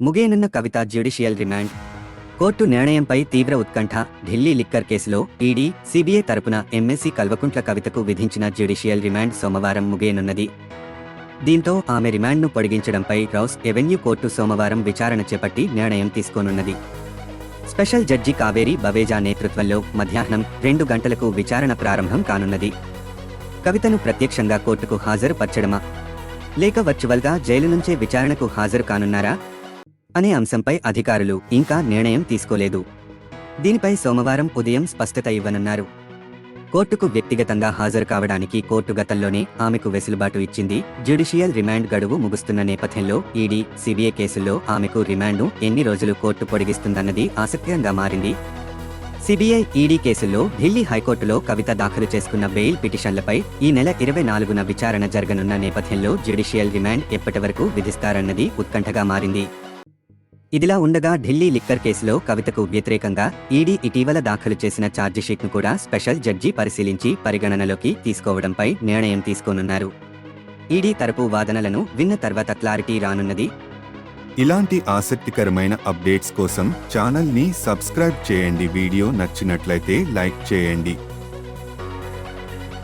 ముగియనున్న Kavitha judicial remand. Court నిర్ణయంపై తీవ్ర ఉత్కంఠ ఢిల్లీ లిక్కర్ కేసులో ఈడీ సిబిఐ తరపున ఎంఎస్సీ కల్వకుంట్ల కవితకు విధించిన జ్యుడిషియల్ రిమాండ్ సోమవారం ముగియనున్నది దీంతో ఆమె రిమాండ్ను పొడిగించడంపై రౌస్ ఎవెన్యూ కోర్టు సోమవారం విచారణ చేపట్టి నిర్ణయం తీసుకోనున్నది. స్పెషల్ జడ్జి కావేరి బవేజా నేతృత్వంలో మధ్యాహ్నం రెండు గంటలకు విచారణ ప్రారంభం కానున్నది. కవితను ప్రత్యక్షంగా కోర్టుకు హాజరుపరచడమా? లేక వర్చువల్గా జైలు నుంచే విచారణకు హాజరు కానున్నారా? అనే అంశంపై అధికారులు ఇంకా నిర్ణయం తీసుకోలేదు. దీనిపై సోమవారం ఉదయం స్పష్టత ఇవ్వనున్నారు. కోర్టుకు వ్యక్తిగతంగా హాజరు కావడానికి కోర్టు గతంలోనే ఆమెకు వెసులుబాటు ఇచ్చింది. జ్యుడిషియల్ రిమాండ్ గడువు ముగుస్తున్న నేపథ్యంలో ఈడీ సిబిఐ కేసుల్లో ఆమెకు రిమాండ్ను ఎన్ని రోజులు కోర్టు పొడిగిస్తుందన్నది ఆసక్తికరంగా మారింది. సిబిఐ ఈడీ కేసుల్లో ఢిల్లీ హైకోర్టులో కవిత దాఖలు చేసుకున్న బెయిల్ పిటిషన్లపై ఈ నెల ఇరవై నాలుగున విచారణ జరగనున్న నేపథ్యంలో జ్యుడిషియల్ రిమాండ్ ఎప్పటి వరకు విధిస్తారన్నది ఉత్కంఠగా మారింది. ఇదిలా ఉండగా ఢిల్లీ లిక్కర్ కేసులో కవితకు వ్యతిరేకంగా ఈడీ ఇటీవల దాఖలు చేసిన ఛార్జిషీట్ను కూడా స్పెషల్ జడ్జి పరిశీలించి పరిగణనలోకి తీసుకోవడంపై నిర్ణయం తీసుకోనున్నారు. ఈడీ తరపు వాదనలను విన్న తర్వాత క్లారిటీ రానున్నది. ఇలాంటి ఆసక్తికరమైన అప్డేట్స్ కోసం ఛానల్ని సబ్స్క్రైబ్ చేయండి. వీడియో నచ్చినట్లయితే లైక్ చేయండి.